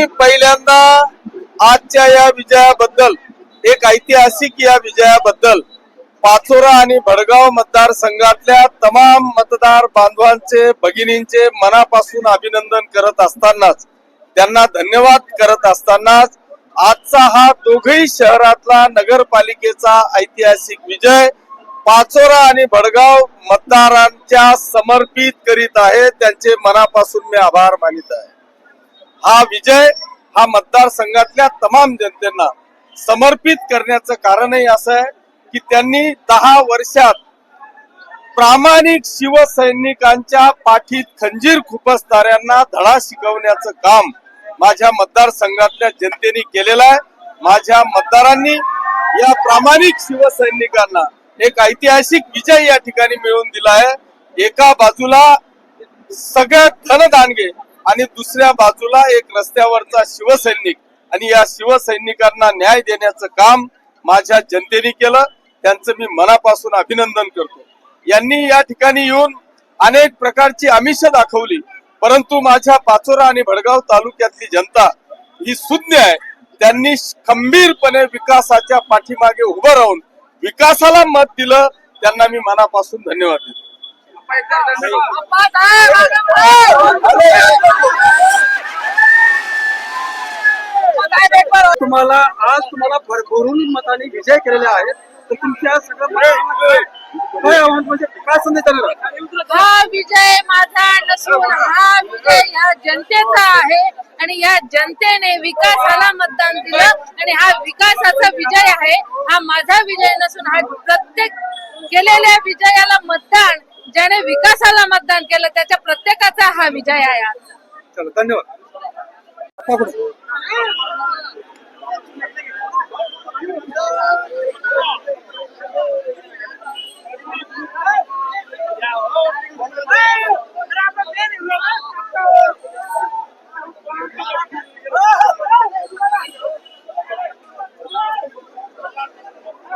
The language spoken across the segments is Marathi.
मी पहिल्यांदा आजच्या या विजयाबद्दल एक ऐतिहासिक या विजयाबद्दल पाचोरा आणि भडगाव मतदारसंघातल्या तमाम मतदार बांधवांचे भगिनींचे मनापासून अभिनंदन करत असतानाच त्यांना धन्यवाद करत असतानाच आजचा हा दोघही शहरातला नगरपालिकेचा ऐतिहासिक विजय पाचोरा आणि भडगाव मतदारांच्या समर्पित करीत आहे. त्यांचे मनापासून मी आभार मानित आहे. हा विजय हा मतदारसंघातल्या तमाम जनतेना समर्पित करण्याचं कारणही असं आहे की त्यांनी दहा वर्षात प्रामाणिक शिवसैनिकांच्या पाठीत खंजीर खुपसणाऱ्यांना धडा शिकवण्याचं काम माझ्या मतदारसंघातल्या जनतेने केलेलं आहे. माझ्या मतदारांनी या प्रामाणिक शिवसैनिकांना एक ऐतिहासिक विजय या ठिकाणी मिळवून दिला आहे. एका बाजूला सगळ्यात धनदानगे आणि दुसऱ्या बाजूला एक रस्त्यावरचा शिवसैनिक आणि या शिवसैनिकांना न्याय देण्याचं काम माझ्या जनतेने केलं त्यांचं मी मनापासून अभिनंदन करतो यांनी या ठिकाणी येऊन अनेक प्रकारची आमिष दाखवली परंतु माझ्या पाचोरा आणि भडगाव तालुक्यातली जनता ही सुज्ञ आहे त्यांनी खंबीरपणे विकासाच्या पाठीमागे उभं राहून विकासाला मत दिलं त्यांना मी मनापासून धन्यवाद देतो तुम्हाला आज तुम्हाला भरभरून मताने विजय केलेले आहेत. तर तुमच्या सगळं काय आव्हान म्हणजे काय संदेश हा विजय माझा नसून हा विजय या जनतेचा आहे. आणि या जनतेने विकासाला मतदान दिलं आणि हा विकासाचा विजय आहे. हा माझा विजय नसून हा प्रत्येक केलेल्या विजयाला मतदान ज्याने विकासाला मतदान केलं त्याच्या प्रत्येकाचा हा विजय आहे धन्यवाद पकडू. हा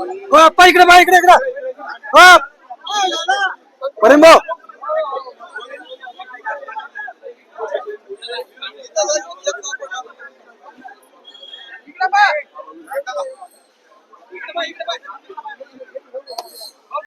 आओ, आओ, इकडे बा इकडे इकडे. द्या. हो, अप्पा इकडे बा इकडे इकडे